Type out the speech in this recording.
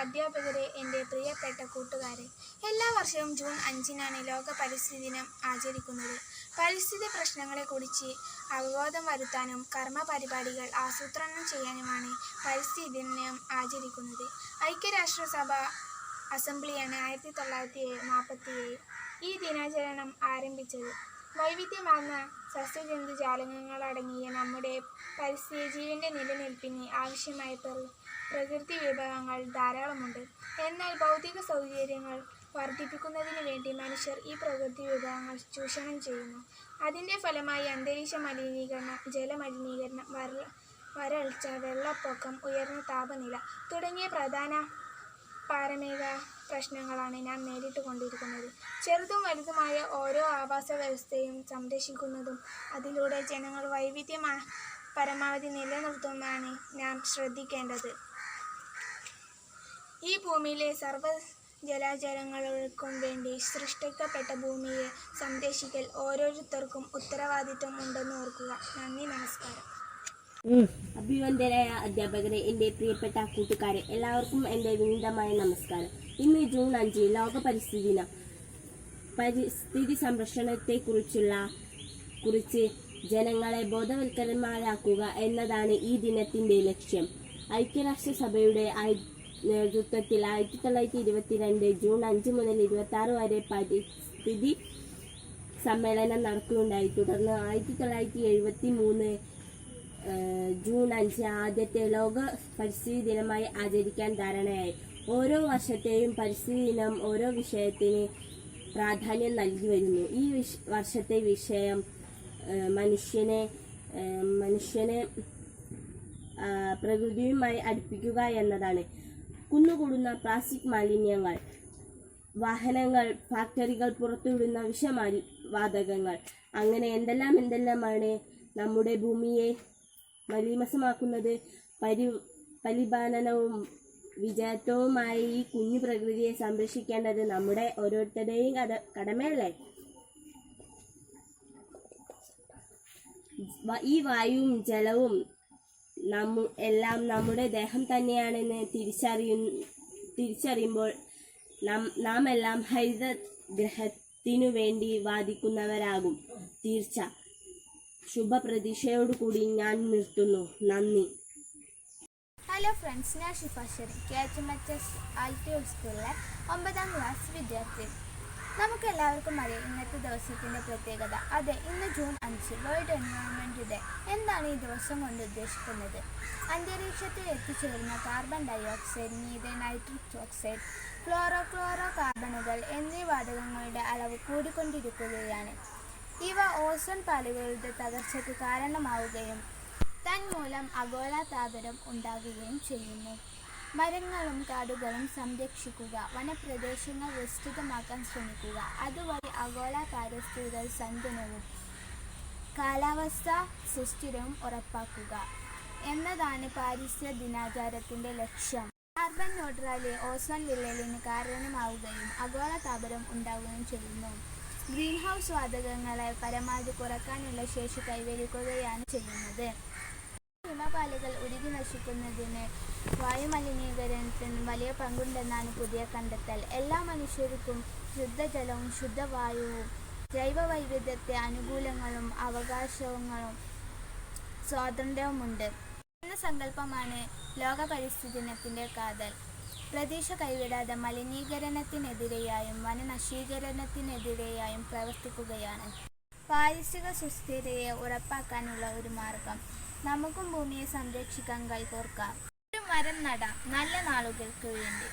അധ്യാപകരെ എന്റെ പ്രിയപ്പെട്ട കൂട്ടുകാരെ എല്ലാ വർഷവും ജൂൺ അഞ്ചിനാണ് ലോക പരിസ്ഥിതി ദിനം ആചരിക്കുന്നത്. പരിസ്ഥിതി പ്രശ്നങ്ങളെക്കുറിച്ച് അവബോധം വരുത്താനും കർമ്മ പരിപാടികൾ ആസൂത്രണം ചെയ്യാനുമാണ് പരിസ്ഥിതി ദിനം ആചരിക്കുന്നത്. ഐക്യരാഷ്ട്രസഭ അസംബ്ലിയാണ് ആയിരത്തി തൊള്ളായിരത്തി നാൽപ്പത്തി ഏഴ് ഈ ദിനാചരണം ആരംഭിച്ചത്. വൈവിധ്യമാർന്ന സസ്യജന്തുജാലങ്ങളടങ്ങിയ നമ്മുടെ പരിസ്ഥിതി ജീവിന്റെ നിലനിൽപ്പിന് ആവശ്യമായ പ്രകൃതി വിഭവങ്ങൾ ധാരാളമുണ്ട്. എന്നാൽ ഭൗതിക സൗകര്യങ്ങൾ വർദ്ധിപ്പിക്കുന്നതിന് വേണ്ടി മനുഷ്യർ ഈ പ്രകൃതി വിഭവങ്ങൾ ചൂഷണം ചെയ്യുന്നു. അതിന്റെ ഫലമായി അന്തരീക്ഷ മലിനീകരണം ജലമലിനീകരണം വര വരൾച്ച വെള്ളപ്പൊക്കം ഉയർന്ന താപനില തുടങ്ങിയ പ്രധാന പാരമിക പ്രശ്നങ്ങളാണ് നാം നേരിട്ടുകൊണ്ടിരിക്കുന്നത്. ചെറുതും വലുതുമായ ഓരോ ആവാസ വ്യവസ്ഥയും സംരക്ഷിക്കുന്നതും അതിലൂടെ ജനങ്ങൾ വൈവിധ്യമാ പരമാവധി നിലനിർത്തുന്നതാണ് നാം ശ്രദ്ധിക്കേണ്ടത്. ഈ ഭൂമിയിലെ സർവ ജലാചരങ്ങൾക്കും വേണ്ടി സൃഷ്ടിക്കപ്പെട്ട ഭൂമിയെ സംരക്ഷിക്കൽ ഓരോരുത്തർക്കും ഉത്തരവാദിത്വം ഉണ്ടെന്ന് ഓർക്കുക. നന്ദി നമസ്കാരം. അഭിവന്ദനായ അധ്യാപകരെ എന്റെ പ്രിയപ്പെട്ട കൂട്ടുകാരെ എല്ലാവർക്കും എന്റെ വിനീതമായ നമസ്കാരം. ഇന്ന് ജൂൺ അഞ്ച് ലോക പരിസ്ഥിതി ദിനം. പരിസ്ഥിതി സംരക്ഷണത്തെക്കുറിച്ചുള്ള കുറിച്ച് ജനങ്ങളെ ബോധവൽക്കരന്മാരാക്കുക എന്നതാണ് ഈ ദിനത്തിന്റെ ലക്ഷ്യം. ഐക്യരാഷ്ട്രസഭയുടെ നേതൃത്വത്തിൽ ആയിരത്തി തൊള്ളായിരത്തി ഇരുപത്തിരണ്ട് ജൂൺ അഞ്ച് മുതൽ ഇരുപത്തി ആറ് വരെ പരിസ്ഥിതി സമ്മേളനം നടക്കുകയുണ്ടായി. തുടർന്ന് ആയിരത്തി തൊള്ളായിരത്തി എഴുപത്തി മൂന്ന് ജൂൺ അഞ്ച് ആദ്യത്തെ ലോക പരിസ്ഥിതി ദിനമായി ആചരിക്കാൻ ധാരണയായി. ഓരോ വർഷത്തെയും പരിസ്ഥിതി ദിനം ഓരോ വിഷയത്തിന് പ്രാധാന്യം നൽകി വരുന്നു. ഈ വർഷത്തെ വിഷയം മനുഷ്യനെ മനുഷ്യനെ പ്രകൃതിയുമായി അടുപ്പിക്കുക എന്നതാണ്. കുന്നുകൂടുന്ന പ്ലാസ്റ്റിക് മാലിന്യങ്ങൾ വാഹനങ്ങൾ ഫാക്ടറികൾ പുറത്തുവിടുന്ന വിഷമാലി വാതകങ്ങൾ. അങ്ങനെ എന്തെല്ലാം എന്തെല്ലാമാണ് നമ്മുടെ ഭൂമിയെ മലീമസമാക്കുന്നത് പരി പരിപാലനവും വിജയത്വവുമായി ഈ കുഞ്ഞു പ്രകൃതിയെ സംരക്ഷിക്കേണ്ടത് നമ്മുടെ ഓരോരുത്തരുടെയും കട കടമയല്ലേ? ഈ വായുവും ജലവും നമ്മു എല്ലാം നമ്മുടെ ദേഹം തന്നെയാണെന്ന് തിരിച്ചറിയു തിരിച്ചറിയുമ്പോൾ നാം നാം എല്ലാം ഹരിതഗ്രഹത്തിനു വേണ്ടി വാദിക്കുന്നവരാകും. തീർച്ച. ശുഭപ്രതീക്ഷയോടുകൂടി ഞാൻ നിർത്തുന്നു. നന്ദി. ഹലോ ഫ്രണ്ട്സ് ഞാൻ Shifa Sherin K H M H S സ്കൂളിലെ ഒമ്പതാം ക്ലാസ് വിദ്യാർത്ഥി. നമുക്ക് എല്ലാവർക്കും അറിയാം ഇന്നത്തെ ദിവസത്തിന്റെ പ്രത്യേകത. അതെ ഇന്ന് ജൂൺ അഞ്ച് വേൾഡ് എൻവയോൺമെന്റ് ഡേ എന്താണ് ഈ ദിവസം കൊണ്ട് ഉദ്ദേശിക്കുന്നത്? അന്തരീക്ഷത്തിൽ എത്തിച്ചേരുന്ന carbon dioxide methane nitric oxide fluoro chloro കാർബണുകൾ എന്നീ വാതകങ്ങളുടെ അളവ് കൂടിക്കൊണ്ടിരിക്കുകയാണ്. ഇവ ഓസോൺ പാലുകളുടെ തകർച്ചയ്ക്ക് കാരണമാവുകയും തന്മൂലം അഗോളതാപനം ഉണ്ടാകുകയും ചെയ്യുന്നു. മരങ്ങളും കാടുകളും സംരക്ഷിക്കുക. വനപ്രദേശങ്ങൾ വിസ്തൃതമാക്കാൻ ശ്രമിക്കുക. അതുവഴി ആഗോള പാരിസ്ഥിതിക സന്തുലനവും കാലാവസ്ഥ സുസ്ഥിരവും ഉറപ്പാക്കുക. എന്നതാണ് പാരിസ്ഥിത ദിനാചാരത്തിന്റെ ലക്ഷ്യം. കാർബൺ ന്യൂട്രാലി ഓസോൺ വിള്ളലിന് കാരണമാവുകയും ആഗോളതാപനം ഉണ്ടാവുകയും ചെയ്യുന്നു. ഗ്രീൻ ഹൗസ് വാതകങ്ങളെ പരമാവധി കുറക്കാനുള്ള ശേഷി കൈവരിക്കുകയാണ് ചെയ്യുന്നത്. ഹിമപാലുകൾ ഉരുകി നശിക്കുന്നതിന് വായുമലിനീകരണത്തിന് വലിയ പങ്കുണ്ടെന്നാണ് പുതിയ കണ്ടെത്തൽ. എല്ലാ മനുഷ്യർക്കും ശുദ്ധജലവും ശുദ്ധവായുവും ജൈവ വൈവിധ്യത്തെ അനുകൂലങ്ങളും അവകാശങ്ങളും സ്വാതന്ത്ര്യവുമുണ്ട്. എന്ന സങ്കല്പമാണ് ലോക പരിസ്ഥിതി ദിനത്തിന്റെ കാതൽ. പ്രതീക്ഷ കൈവിടാതെ മലിനീകരണത്തിനെതിരെയായും വനനശീകരണത്തിനെതിരെയായും പ്രവർത്തിക്കുകയാണ്. പാരിസ്ഥിതിക സുസ്ഥിരതയെ ഉറപ്പാക്കാനുള്ള ഒരു മാർഗം. നമുക്കും ഭൂമിയെ സംരക്ഷിക്കാൻ കൈകോർക്കാം. മരം നടാം. നല്ല നാളുകൾക്ക് വേണ്ടി.